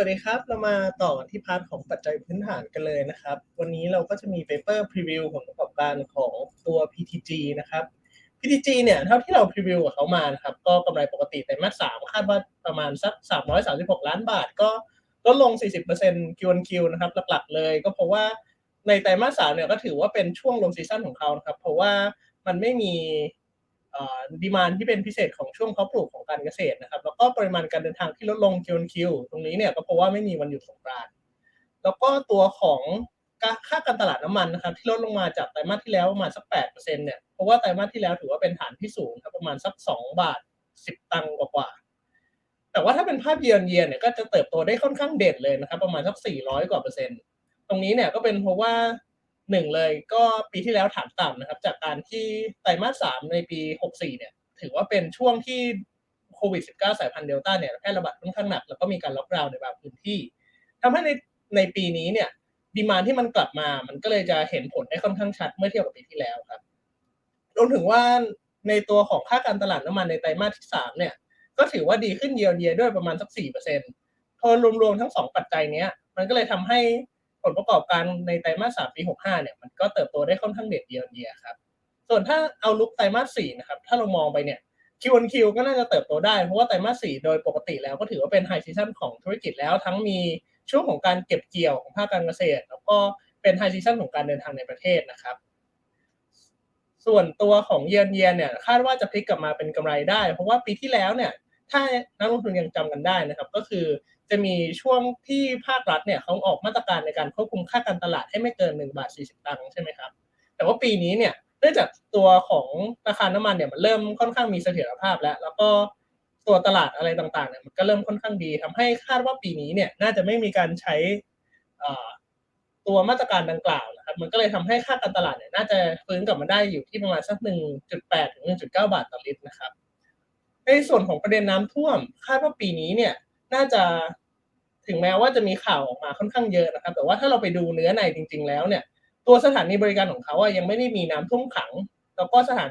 วัสดีครับ เรามาต่อกันที่พาร์ทของปัจจัยพื้นฐานกันเลยนะครับ วันนี้เราก็จะมีเปเปอร์พรีวิวผลประกอบการของตัว PTG นะครับ PTG เนี่ยเท่าที่เราพรีวิวกับเขามานะครับ ก็กำไรปกติไตรมาสสามคาดว่าประมาณสัก 336 ล้านบาท ก็ลดลง 40% Q on Q นะครับ หลักๆเลยก็เพราะว่าในไตรมาสสามเนี่ยก็ถือว่าเป็นช่วงลงซีซั่นของเขานะครับ เพราะว่ามันไม่มี ดีมานที่เป็นพิเศษของช่วงเพาะปลูกของการเกษตรนะครับ แล้วก็ปริมาณการเดินทางที่ลดลง Q on Q ตรงนี้เนี่ยก็เพราะว่าไม่มีวันหยุดสงกรานต์แล้วก็ตัวของค่าการตลาดน้ำมันนะครับ ที่ลดลงมาจากไตรมาสที่แล้วประมาณสัก8%เปอร์เซ็นต์เนี่ยเพราะว่าไตรมาสที่แล้วถือว่าเป็นฐานที่สูงครับประมาณสัก2บาท10ตังค์กว่าๆแต่ว่าถ้าเป็นภาพเยือนเยียเนี่ยก็จะเติบโตได้ค่อนข้างเด่นเลยนะครับ ประมาณสัก 400 กว่าเปอร์เซ็นต์ ตรงนี้เนี่ยก็เป็นเพราะว่า หนึ่งเลยก็ปีที่แล้วฐานต่ำนะครับ จากการที่ไตรมาสสามในปี 64 เนี่ย ถือว่าเป็นช่วงที่โควิด 19 สายพันธุ์เดลต้าเนี่ยแพร่ระบาดค่อนข้างหนัก แล้วก็มีการล็อกดาวน์ในบางพื้นที่ทำให้ในในปีนี้เนี่ยดีมานที่มันกลับมา มันก็เลยจะเห็นผลได้ค่อนข้างชัดเมื่อเทียบกับปีที่แล้วครับรวมถึงว่าในตัวของค่าการตลาดน้ำมันในไตรมาสที่3เนี่ย ก็ถือว่าดีขึ้นเยียร์เยียด้วยประมาณสัก4%พอรวมๆทั้งสองปัจจัยนี้มันก็เลยทำให้ ลประกอบการในไตรมาส3ปี65เนี่ยมันก็เติบโตได้ค่อนข้างเด่นเยียร์เยียครับ ส่วนถ้าเอาลุกไตรมาส4นะครับถ้าเรามองไปเนี่ย Q on Q ก็น่าจะเติบโตได้ เพราะว่าไตรมาส4โดยปกติแล้วก็ถือว่าเป็นไฮซีซันของธุรกิจแล้วทั้งมีช่วงของการเก็บเกี่ยวของภาคการเกษตร แล้วก็เป็นไฮซีซันของการเดินทางในประเทศนะครับ ส่วนตัวของเยียนเยียเนี่ยคาดว่าจะพลิกกลับมาเป็นกำไรได้ เพราะว่าปีที่แล้วเนี่ย ถ้านักลงทุนยังจำกันได้นะครับ ก็คือจะมีช่วงที่ภาครัฐเนี่ยเขาออกมาตรการในการควบคุมค่าการตลาดให้ไม่เกิน1บาท40ตังค์ใช่ไหมครับแต่ว่าปีนี้เนี่ยเนื่องจากตัวของราคาน้ำมันเนี่ยมันเริ่มค่อนข้างมีเสถียรภาพแล้ว แล้วก็ตัวตลาดอะไรต่างๆเนี่ยมันก็เริ่มค่อนข้างดีทำให้คาดว่าปีนี้เนี่ยน่าจะไม่มีการใช้ตัวมาตรการดังกล่าวนะครับมันก็เลยทำให้ค่าการตลาดเนี่ยน่าจะฟื้นกลับมาได้อยู่ที่ประมาณสัก1.8ถึง1.9 บาทต่อลิตรนะครับ ในส่วนของประเด็นน้ำท่วม คาดว่าปีนี้เนี่ยน่าจะถึงแม้ว่าจะมีข่าวออกมาค่อนข้างเยอะนะครับ แต่ว่าถ้าเราไปดูเนื้อในจริง ๆ แล้วเนี่ย ตัวสถานีบริการของเขาอะยังไม่ได้มีน้ำท่วมขัง แล้วก็สถาน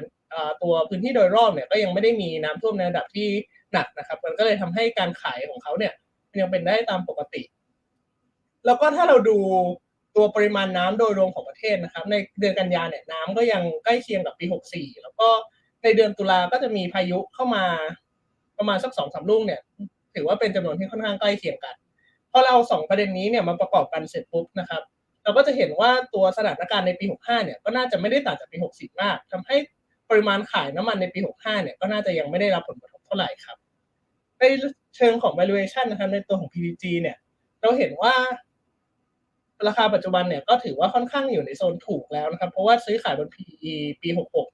ตัวพื้นที่โดยรอบเนี่ยก็ยังไม่ได้มีน้ำท่วมในระดับที่หนักนะครับ มันก็เลยทำให้การขายของเขาเนี่ยยังเป็นได้ตามปกติ แล้วก็ถ้าเราดูตัวปริมาณน้ำโดยรวมของประเทศนะครับ ในเดือนกันยาเนี่ยน้ำก็ยังใกล้เคียงกับปี 64 แล้วก็ ในเดือนตุลาก็จะมีพายุเข้ามาประมาณสักสองสามลูกเนี่ย ถือว่าเป็นจำนวนที่ค่อนข้างใกล้เคียงกันพอเราสองประเด็นนี้เนี่ยมาประกอบกันเสร็จปุ๊บนะครับ เราก็จะเห็นว่าตัวสถานการณ์ในปี 65 เนี่ยก็น่าจะไม่ได้ต่างจากปี 64 มากทำให้ปริมาณขายน้ำมันในปี 65 เนี่ยก็น่าจะยังไม่ได้รับผลกระทบเท่าไหร่ครับ ในเชิงของ valuation นะครับในตัวของ PDG เนี่ย เราเห็นว่าราคาปัจจุบันเนี่ยก็ถือว่าค่อนข้างอยู่ในโซนถูกแล้วนะครับ เพราะว่าซื้อขายบน PE ปี 66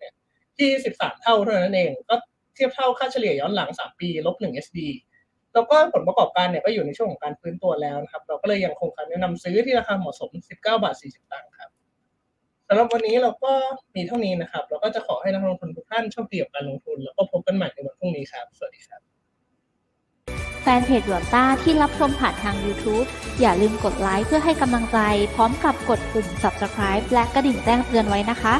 ที่ 13 เท่าเท่านั้นเอง ก็เทียบเท่าค่าเฉลี่ยย้อนหลัง 3 ปีลบ1 SD แล้วก็ผลประกอบการเนี่ยก็อยู่ในช่วงของการฟื้นตัวแล้วนะครับ เราก็เลยยังคงคำแนะนำซื้อที่ราคาเหมาะสม 19 บาท 40ตังค์ครับสำหรับวันนี้เราก็มีเท่านี้นะครับ เราก็จะขอให้นักลงทุนทุกท่านโชคดีกับการลงทุน แล้วก็พบกันใหม่ในวันพรุ่งนี้ครับ สวัสดีครับ แฟนเพจหยวนต้าที่รับชมผ่านทาง YouTube อย่าลืมกดไลค์เพื่อให้กำลังใจ พร้อมกับกดปุ่ม Subscribe และกระดิ่งแจ้งเตือนไว้นะคะ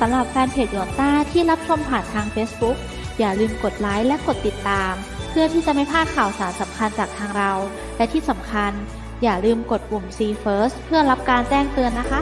สำหรับแฟนเพจหยวนต้าที่รับชมผ่านทาง Facebook อย่าลืมกดไลค์และกดติดตาม เพื่อที่จะไม่พลาดข่าวสารสำคัญจากทางเรา และที่สำคัญ อย่าลืมกดปุ่ม See First เพื่อรับการแจ้งเตือนนะคะ